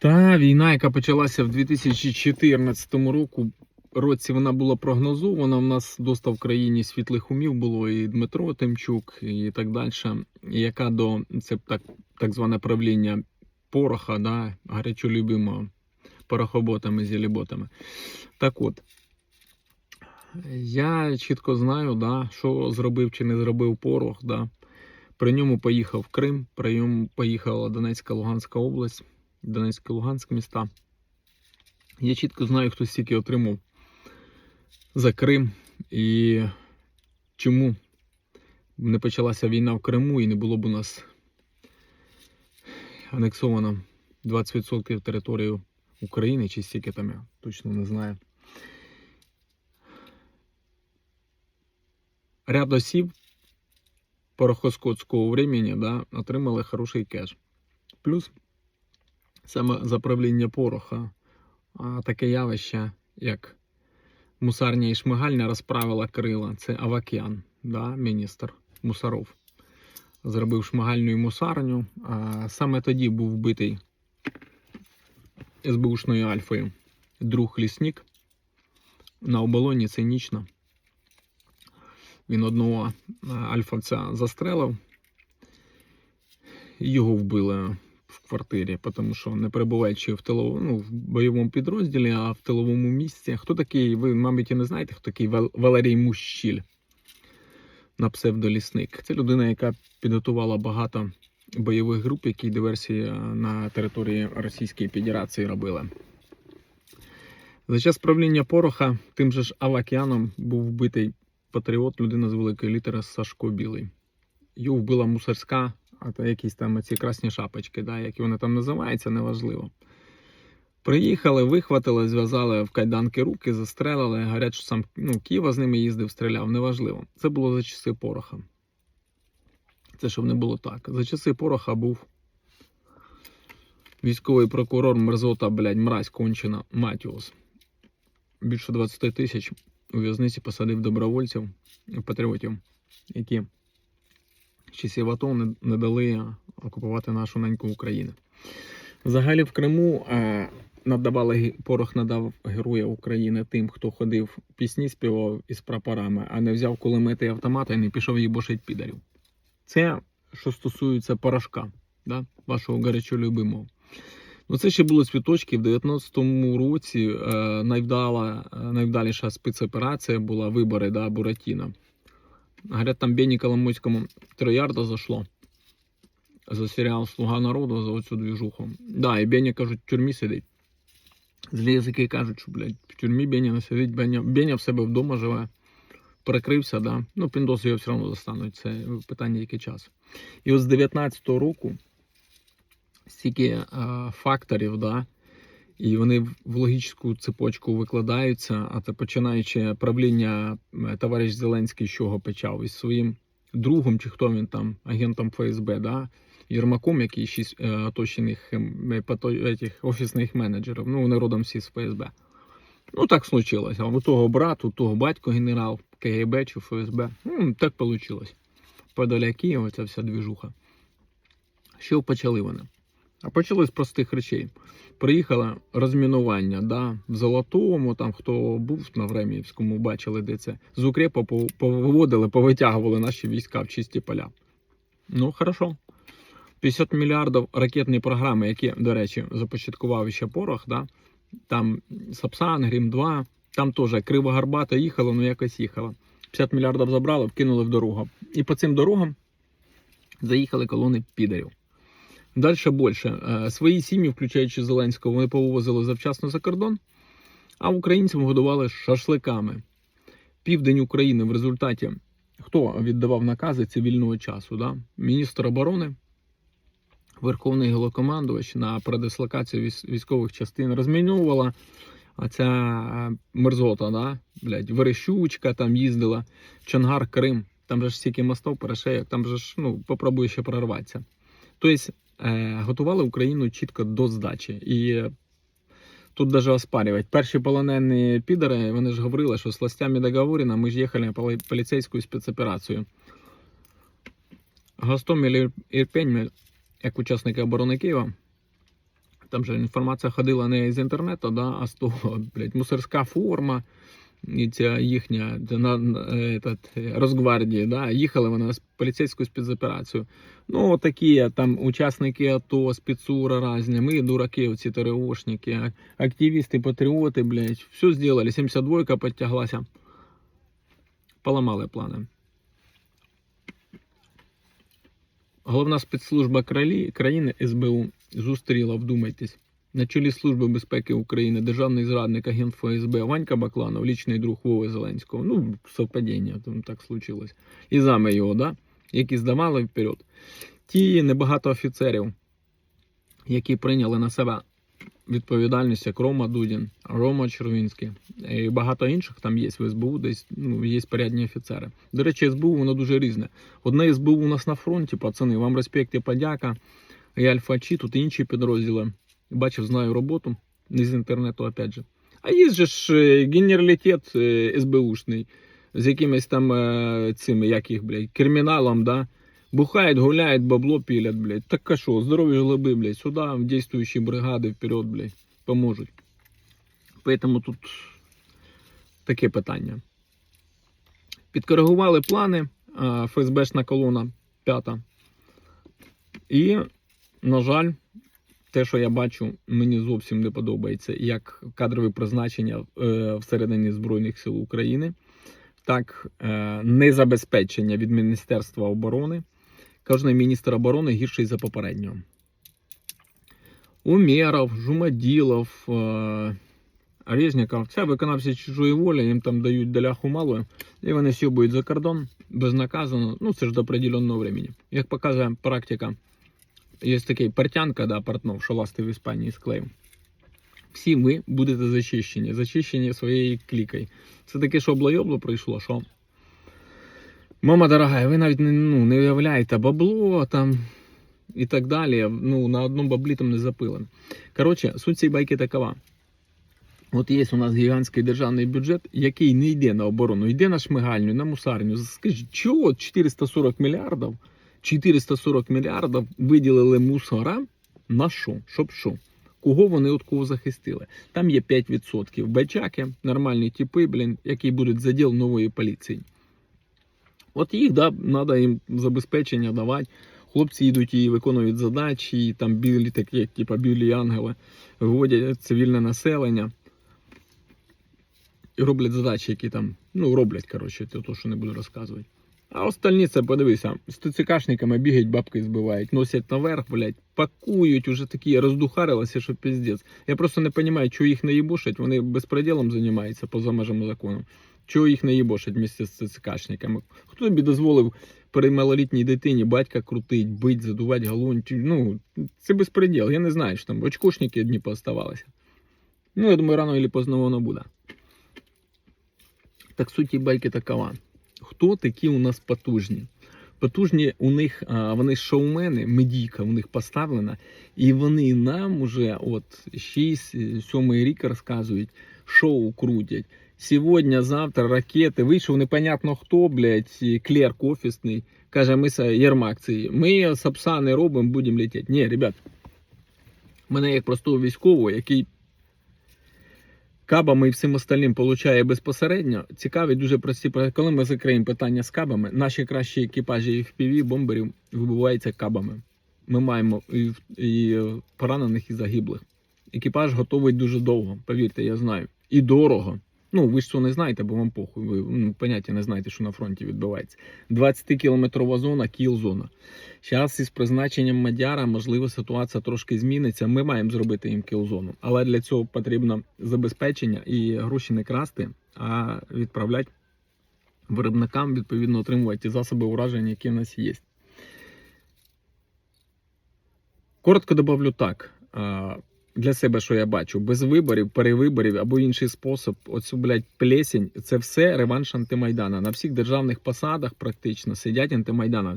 Та війна, яка почалася в 2014 року, році, вона була прогнозована. У нас доста в країні світлих умів було і Дмитро Тимчук, і так далі. Яка до це так, так зване правління пороха, да, гарячолюбимого порохоботами, зіліботами. Так от. Я чітко знаю, да, що зробив чи не зробив порох. Да. При ньому поїхав Крим, при ньому поїхала Донецька Луганська область, Донецька Луганськ міста. Я чітко знаю, хто стільки отримав за Крим і чому не почалася війна в Криму і не було б у нас анексовано 20% території України, чи стільки там я точно не знаю. Ряд осіб порохоскотського времени да, отримали хороший кеш. Плюс саме заправління пороха, а таке явище, як мусарня і шмигальня розправила крила. Це Авакян, да, міністр мусаров. Зробив шмигальну і мусарню. А саме тоді був вбитий СБУшною Альфою друг лісник на оболоні цинічно. Він одного альфавця застрелив, його вбили в квартирі, тому що не перебуваючи в тиловому, ну, в бойовому підрозділі, а в тиловому місці. Хто такий? Ви, мабуть, і не знаєте, хто такий Валерій Мущіль на псевдолісник. Це людина, яка підготувала багато бойових груп, які диверсії е, на території Російської Федерації робили. За час правління Пороха тим же ж Авакяном був вбитий патріот, людина з великої літери Сашко Білий. Його вбила мусорська, а то якісь там ці красні шапочки, да, які вони там називаються, неважливо. Приїхали, вихватили, зв'язали в кайданки руки, застрелили. Гарять, що сам ну, Ківа з ними їздив, стріляв, неважливо. Це було за часи Пороха. Це щоб не було так. За часи Пороха був військовий прокурор Мерзота, блядь, мразь кончена Матіус. Більше 20 тисяч у в'язниці посадив добровольців, патріотів, які часів АТО не, не дали окупувати нашу неньку Україну. Взагалі в Криму е, надавали порох надав Героя України тим, хто ходив пісні співав із прапорами, а не взяв кулемети і автомата і не пішов їбошить підарів. Це що стосується порошка, да, вашого гарячолюбимого. Ну, це ще були світочки. В 19-му році е, найвдала, е, найвдаліша спецоперація була вибори да, Буратіна. Говорять, там Бені Коломойському троярда зайшло за серіал Слуга народу за оцю двіжуху. Да, і Беня, кажуть, в тюрмі сидить. Злі язики кажуть, що, блядь, в тюрмі Беня не сидить, Беня, Беня в себе вдома живе. Перекрився, да. Ну, піндоси його все одно застануть. Це питання тільки часу. І от з 19-го року стільки е, факторів, да, і вони в логічну цепочку викладаються. А це починаючи правління товариш Зеленський, з чого почав із своїм другом, чи хто він там, агентом ФСБ, да, Єрмаком, який шість е, оточених ем, е, офісних менеджерів. Ну, вони родом всі з ФСБ. Ну, так случилось. А у того брат, у того батько генерал КГБ чи ФСБ. Ну, так вийшло. Подаля Києва ця вся двіжуха. Що почали вони? А почали з простих речей. Приїхало розмінування, да, в Золотому, там хто був на Времіївському, бачили, де це. З укрепа по- повиводили, повитягували наші війська в чисті поля. Ну, хорошо. 50 мільярдів ракетні програми, які, до речі, започаткував ще порох, да? там Сапсан, Грім 2, там теж криво гарбата їхала, ну якось їхала. 50 мільярдів забрали, вкинули в дорогу. І по цим дорогам заїхали колони підарів. Далі більше. Е, Свої сім'ї, включаючи Зеленського, вони повивозили завчасно за кордон, а українцям годували шашликами. Південь України в результаті хто віддавав накази цивільного часу? Да? Міністр оборони, Верховний Голокомандувач на передислокацію військових частин розмінювала. А ця е, мерзота, да? Блядь, Верещучка там їздила, Чонгар, Крим. Там же ж стільки мостів, перешейок, там же ж ну, попробує ще прорватися. Тобто готували Україну чітко до здачі. І е, тут даже оспарювати. Перші полонені підари, вони ж говорили, що з властями договорено, ми ж їхали на поліцейську спецоперацію. Гостомель Ірпень, як учасники оборони Києва, Там же інформація ходила не з інтернету, да, а з того, блядь, мусорська форма, ця їхня е, е, Росгвардії, да, їхали вони з поліцейською спецоперацією. Ну, такі там учасники АТО, спецура різні, ми дураки, оці ТРОшники, активісти, патріоти, блядь, все зробили, 72-ка підтяглася. Поламали плани. Головна спецслужба країни СБУ зустріла, вдумайтесь, на чолі Служби безпеки України державний зрадник агент ФСБ Ванька Бакланов, лічний друг Вови Зеленського. Ну, совпадіння, там так случилось. І зами його, да? які здавали вперед. Ті небагато офіцерів, які прийняли на себе відповідальність, як Рома Дудін, Рома Червінський і багато інших там є в СБУ, десь ну, є порядні офіцери. До речі, СБУ воно дуже різне. Одне СБУ у нас на фронті, пацани, вам респект і подяка. І Альфа Чі, тут інші підрозділи. Бачив, знаю роботу, не з інтернету, опять же. А є ж е, генералітет е, СБУшний, з якимись там е, цими, як їх, блядь, криміналом, да? Бухають, гуляють, бабло пілять, блядь. Так а що, здорові жлоби, блядь, сюди, в дійствуючі бригади, вперед, блядь, поможуть. Поэтому тут таке питання. Підкоригували плани, ФСБшна колона п'ята. І, на жаль, те, що я бачу, мені зовсім не подобається як кадрові призначення е, всередині Збройних сил України, так е, незабезпечення від Міністерства оборони. Кожний міністр оборони гірший за попереднього. Умєров, Жумаділов, е, Резніков, це виконавці чужої волі, їм там дають доляху мало, і вони сьобують за кордон безнаказано. Ну, це ж до определенного времени. Як показує практика, є такий портянка, да, портнов, що ласти в Іспанії з. Всі ви будете зачищені, зачищені своєю клікою. Це таке, що облайобло прийшло, що. Мама дорога, ви навіть не, ну, не уявляєте бабло там і так далі. Ну, на одному баблі там не запилено. Коротше, суть цієї байки такова. От є у нас гігантський державний бюджет, який не йде на оборону, йде на шмигальню, на мусарню. Скажіть, чого 440 мільярдів, 440 мільярдів виділили мусора на що? Щоб що? Кого вони от кого захистили? Там є 5% бачаки, нормальні типи, блін, які будуть заділ нової поліції. От їх да, треба їм забезпечення давати. Хлопці йдуть і виконують задачі, і там білі такі, як типа білі ангели, виводять цивільне населення і роблять задачі, які там, ну, роблять, коротше, то, що не буду розказувати. А остальні це подивися, з ТЦКшниками бігають, бабки збивають, носять наверх, блядь, пакують, уже такі роздухарилися, що піздець. Я просто не розумію, чого їх не їбошать, вони безпреділом займаються поза межами закону. Чого їх не їбошать місце з ТЦКшниками? Хто тобі дозволив при малолітній дитині батька крутить, бить, задувати галон? Чи- Ну, це безпреділ. Я не знаю, що там очкошники одні пооставалися. Ну, я думаю, рано чи поздно воно буде. Так суть байки такова. Хто такі у нас потужні? Потужні у них, вони шоумени, медійка у них поставлена, і вони нам уже от 6-7 рік розказують, шоу крутять. Сьогодні, завтра ракети. Вийшов непонятно хто, блядь, клерк офісний. Каже, ми Єрмак цей, ми сапсани робимо, будемо летіти. Ні, ребят, мене як простого військового, який кабами і всім остальним получає безпосередньо. Цікаві дуже прості. про- Коли ми закриємо питання з кабами, наші кращі екіпажі FPV бомберів вибиваються кабами. Ми маємо і, і поранених, і загиблих. Екіпаж готовий дуже довго, повірте, я знаю. І дорого. Ну, ви ж цього не знаєте, бо вам похуй. Ви ну, поняття не знаєте, що на фронті відбувається. 20-кілометрова зона, кіл-зона. Зараз із призначенням Мадяра, можливо, ситуація трошки зміниться. Ми маємо зробити їм кіл-зону. Але для цього потрібно забезпечення і гроші не красти, а відправляти виробникам, відповідно, отримувати ті засоби ураження, які в нас є. Коротко добавлю так. Для себе, що я бачу, без виборів, перевиборів або інший спосіб, оцю, блядь, плесінь, це все реванш антимайдана. На всіх державних посадах практично сидять антимайдановці.